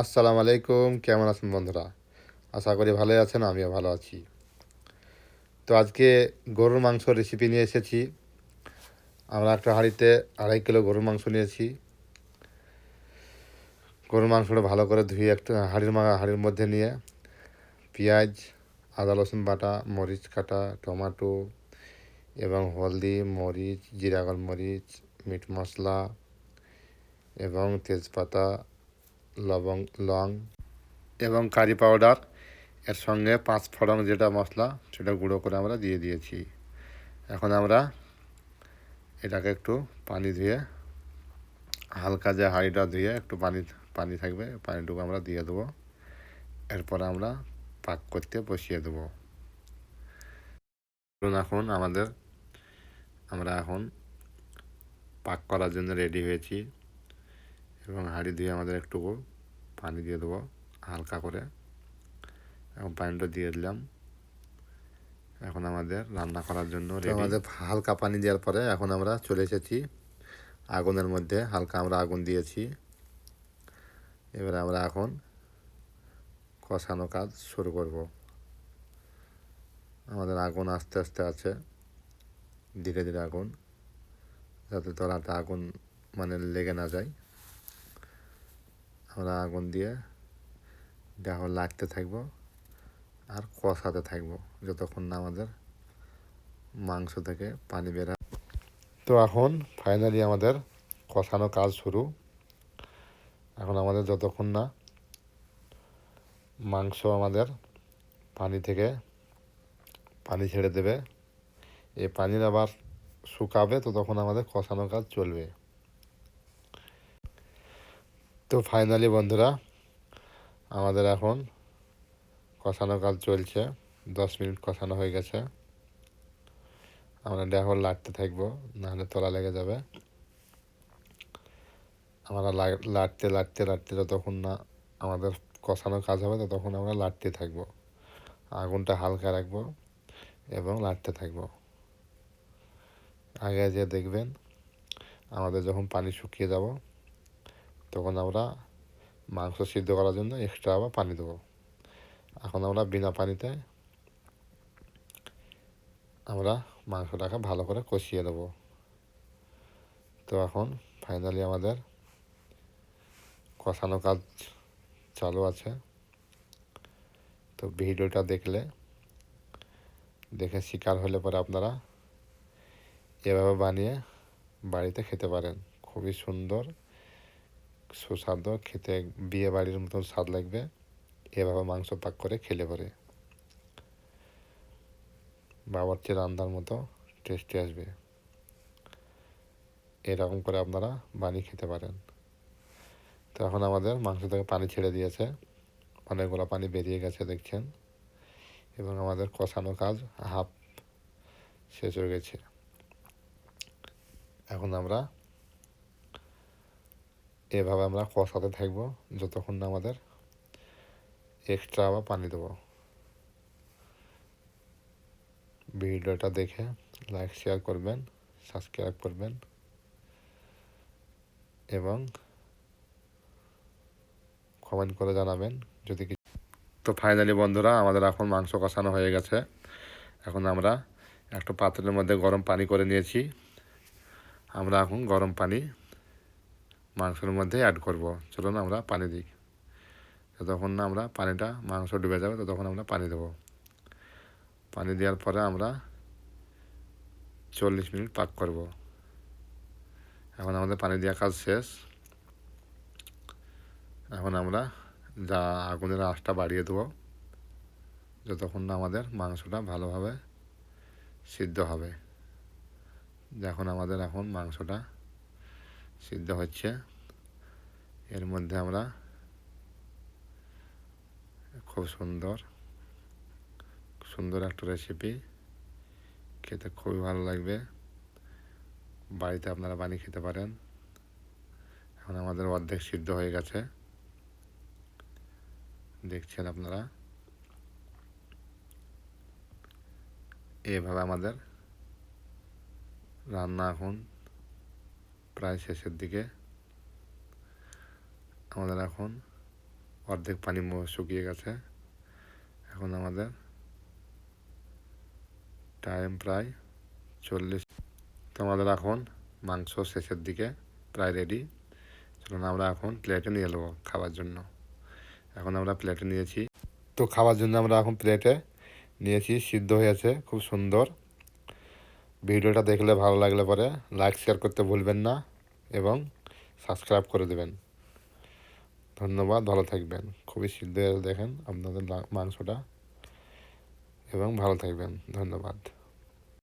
আসসালামু আলাইকুম কেমন আছেন বন্ধুরা? আশা করি ভালোই আছেন, আমিও ভালো আছি। তো আজকে গরুর মাংস রেসিপি নিয়ে এসেছি। আমরা একটা হাঁড়িতে আড়াই কিলো গরুর মাংস নিয়েছি। গরুর মাংসটা ভালো করে ধুয়ে একটা হাঁড়ির হাঁড়ির মধ্যে নিয়ে পেঁয়াজ, আদা, রসুন বাটা, মরিচ কাটা, টমাটো এবং হলদি, মরিচ জিরাগল মরিচ মিট মশলা এবং তেজপাতা লবং, লং এবং কারি পাউডার। এর সঙ্গে পাঁচ ফড়ং যেটা মশলা, সেটা গুঁড়ো করে আমরা দিয়ে দিয়েছি। এখন আমরা এটাকে একটু পানি ধুয়ে হালকা যে হাঁড়িটা ধুয়ে একটু পানি পানি থাকবে, পানিটুকু আমরা দিয়ে দেবো। এরপর আমরা পাক করতে বসিয়ে দেবো। এখন আমাদের, আমরা এখন পাক করার জন্য রেডি হয়েছি। এবং হাঁড়ি দিয়ে আমাদের একটু পানি দিয়ে দেবো হালকা করে। এবং পানিটা দিয়ে দিলাম। এখন আমাদের রান্না করার জন্য আমাদের হালকা পানি দেওয়ার পরে এখন আমরা চলে এসেছি। আগুনের মধ্যে হালকা আমরা আগুন দিয়েছি। এবারে আমরা এখন কষানো কাজ শুরু করব। আমাদের আগুন আস্তে আস্তে আছে ধীরে ধীরে আগুন যাতে তলাতে আগুন মানে লেগে না যায়। আমরা আগুন দিয়ে দেখো লাগতে থাকব আর কষাতে থাকব যতক্ষণ না আমাদের মাংস থেকে পানি বের তো এখন ফাইনালি আমাদের কষানো কাজ শুরু। এখন আমাদের যতক্ষণ না মাংস আমাদের পানি থেকে পানি ছেড়ে দেবে এই পানির আবার শুকাবে তো তখন আমাদের কষানো কাজ চলবে। তো ফাইনালি বন্ধুরা, আমাদের এখন কষানো কাজ চলছে। দশ মিনিট কষানো হয়ে গেছে। আমরা এখন লাটতে থাকব, নাহলে তলা লেগে যাবে। আমরা লাটতে লাটতে লাটতে যতক্ষণ না আমাদের কষানো কাজ হবে, ততক্ষণ আমরা লাটতে থাকব। আগুনটা হালকা রাখব এবং লাটতে থাকব। আগে যে দেখবেন, আমাদের যখন পানি শুকিয়ে যাব তখন আমরা মাংস সিদ্ধ করার জন্য এক্সট্রা আবার পানি দেবো। এখন আমরা বিনা পানিতে আমরা মাংসটাকে ভালো করে কষিয়ে দেবো তো এখন ফাইনালি আমাদের কষানো কাজ চালু আছে। তো ভিডিওটা দেখলে, দেখে শিকার হলে পরে আপনারা এভাবে বানিয়ে বাড়িতে খেতে পারেন। খুবই সুন্দর সুস্বাদু, খেতে বিয়ে বাড়ির মতন স্বাদ লাগবে। এভাবে মাংস পাক করে খেলে পরে। বাবার চেয়ে রান্নার মতো টেস্টি আসবে। এরকম করে আপনারা বানিয়ে খেতে পারেন। তো এখন আমাদের মাংস থেকে পানি ছেড়ে দিয়েছে। অনেকগুলো পানি বেরিয়ে গেছে, দেখছেন? এবং আমাদের কষানো কাজ হাফ শেষ হয়ে গেছে। এখন আমরা এভাবে আমরা কষাতে থাকব যতক্ষণ না আমাদের এক্সট্রা আবার পানি দেবো। ভিডিওটা দেখে লাইক শেয়ার করবেন সাবস্ক্রাইব করবেন এবং কমেন্ট করে জানাবেন যদি কিছু তো ফাইনালি বন্ধুরা আমাদের এখন মাংস কষানো হয়ে গেছে। এখন আমরা একটা পাত্রের মধ্যে গরম পানি করে নিয়েছি। আমরা এখন গরম পানি মাংসের মধ্যে অ্যাড করব। চলুন আমরা পানি দিই। যতক্ষণ না আমরা পানিটা মাংস ডুবে যাবে, ততক্ষণ আমরা পানি দেবো। পানি দেওয়ার পরে আমরা চল্লিশ মিনিট পাক করব। এখন আমাদের পানি দেওয়া কাজ শেষ। এখন আমরা যা আগুনের আঁচটা বাড়িয়ে দেবো। যতক্ষণ না আমাদের মাংসটা ভালোভাবে সিদ্ধ হবে। যখন আমাদের এখন মাংসটা সিদ্ধ হচ্ছে। এর মধ্যে আমরা খুব সুন্দর সুন্দর একটা রেসিপি খেতে খুবই ভালো লাগবে। বাড়িতে আপনারা বানিয়ে খেতে পারেন। এখন আমাদের অর্ধেক সিদ্ধ হয়ে গেছে। দেখছেন আপনারা? এভাবে আমাদের রান্না এখন প্রায় শেষের দিকে। আমাদের এখন অর্ধেক পানি শুকিয়ে গেছে। এখন আমাদের টাইম প্রায় চল্লিশ। তো আমাদের এখন মাংস শেষের দিকে প্রায় রেডি চলুন আমরা এখন প্লেটে নিয়ে নেব খাওয়ার জন্য। এখন আমরা প্লেটে নিয়েছি। তো খাওয়ার জন্য আমরা এখন প্লেটে নিয়েছি, সিদ্ধ হয়েছে খুব সুন্দর। ভিডিওটা দেখলে ভালো লাগলে পরে লাইক শেয়ার করতে ভুলবেন না এবং সাবস্ক্রাইব করে দেবেন। ধন্যবাদ, ভালো থাকবেন। খুবই সিদ্ধ দেখেন আপনাদের মাংসটা। এবং ভালো থাকবেন। ধন্যবাদ।